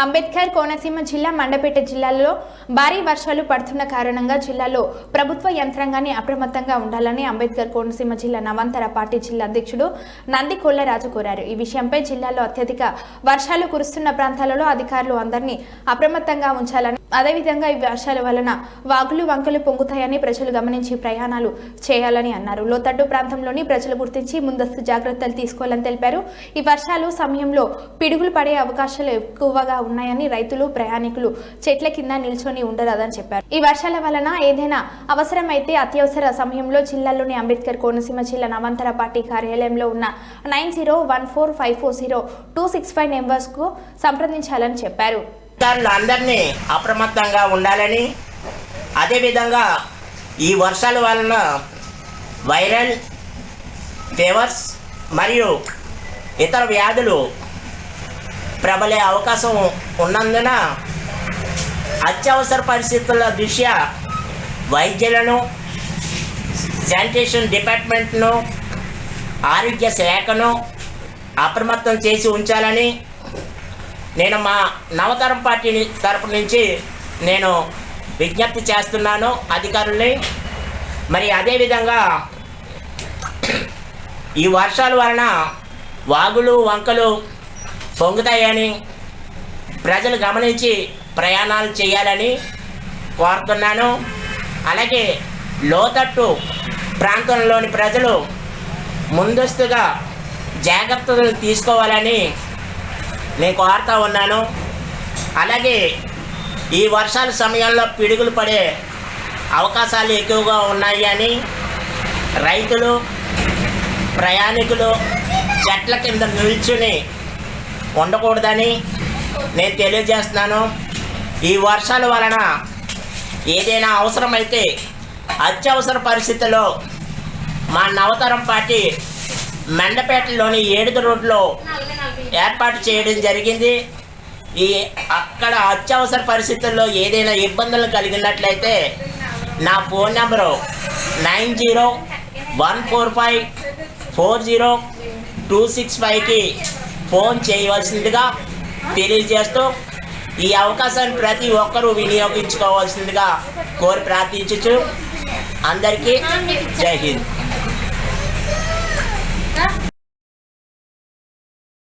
అంబేద్కర్ కోనసీమ జిల్లా మండపేట జిల్లాలో భారీ వర్షాలు పడుతున్న కారణంగా జిల్లాలో ప్రభుత్వ యంత్రాంగాన్ని అప్రమత్తంగా ఉండాలని అంబేద్కర్ కోనసీమ జిల్లా నవంతర పార్టీ జిల్లా అధ్యక్షుడు నంది కొల్లరాజు కోరారు. ఈ విషయంపై జిల్లాలో అత్యధిక వర్షాలు కురుస్తున్న ప్రాంతాలలో అధికారులు అందరినీ అప్రమత్తంగా ఉంచాలని అదేవిధంగా ఈ వర్షాల వలన వాగులు వంకలు పొంగుతాయని ప్రజలు గమనించి ప్రయాణాలు చేయాలని అన్నారు. లోతట్టు ప్రాంతంలోని ప్రజలు గుర్తించి ముందస్తు జాగ్రత్తలు తీసుకోవాలని తెలిపారు. ఈ వర్షాలు సమయంలో పిడుగులు పడే అవకాశాలు ఎక్కువగా ఉన్నాయని రైతులు ప్రయాణికులు చెట్ల కింద నిల్చొని ఉండరాదని చెప్పారు. ఈ వర్షాల వలన ఏదైనా అవసరమైతే అత్యవసర సమయంలో జిల్లాలోని అంబేద్కర్ కోనసీమ జిల్లా నవంతర పార్టీ కార్యాలయంలో ఉన్న nine zero one four five four zero two six five నెంబర్స్కు సంప్రదించాలని చెప్పారు. అందరినీ అప్రమత్తంగా ఉండాలని అదేవిధంగా ఈ వర్షాల వలన వైరల్ ఫీవర్స్ మరియు ఇతర వ్యాధులు ప్రబలే అవకాశం ఉన్నందున అత్యవసర పరిస్థితుల దృష్ట్యా వైద్యులను శానిటేషన్ డిపార్ట్మెంట్ను ఆరోగ్య శాఖను అప్రమత్తం చేసి ఉంచాలని నేను మా నవతరం పార్టీ తరపు నుంచి నేను విజ్ఞప్తి చేస్తున్నాను అధికారుల్ని. మరి అదేవిధంగా ఈ వర్షాల వలన వాగులు వంకలు పొంగుతాయని ప్రజలు గమనించి ప్రయాణాలు చేయాలని కోరుతున్నాను. అలాగే లోతట్టు ప్రాంతంలోని ప్రజలు ముందస్తుగా జాగ్రత్తలు తీసుకోవాలని నేను కోరుతా ఉన్నాను. అలాగే ఈ వర్షాల సమయంలో పిడుగులు పడే అవకాశాలు ఎక్కువగా ఉన్నాయి అని రైతులు ప్రయాణికులు చెట్ల కింద నిల్చుని ఉండకూడదని నేను తెలియజేస్తున్నాను. ఈ వర్షాల వలన ఏదైనా అవసరమైతే అత్యవసర పరిస్థితుల్లో మా నవతరం పార్టీ మెండపేటలోని ఏడుద రోడ్లో ఏర్పాటు చేయడం జరిగింది. ఈ అక్కడ అత్యవసర పరిస్థితుల్లో ఏదైనా ఇబ్బందులు కలిగినట్లయితే నా phone number nine zero one four five four zero two six ఫైవ్కి ఫోన్ చేయవలసిందిగా తెలియజేస్తూ ఈ అవకాశాన్ని ప్రతి ఒక్కరూ వినియోగించుకోవాల్సిందిగా కోరి ప్రార్థించచ్చు అందరికీ జై హింద్.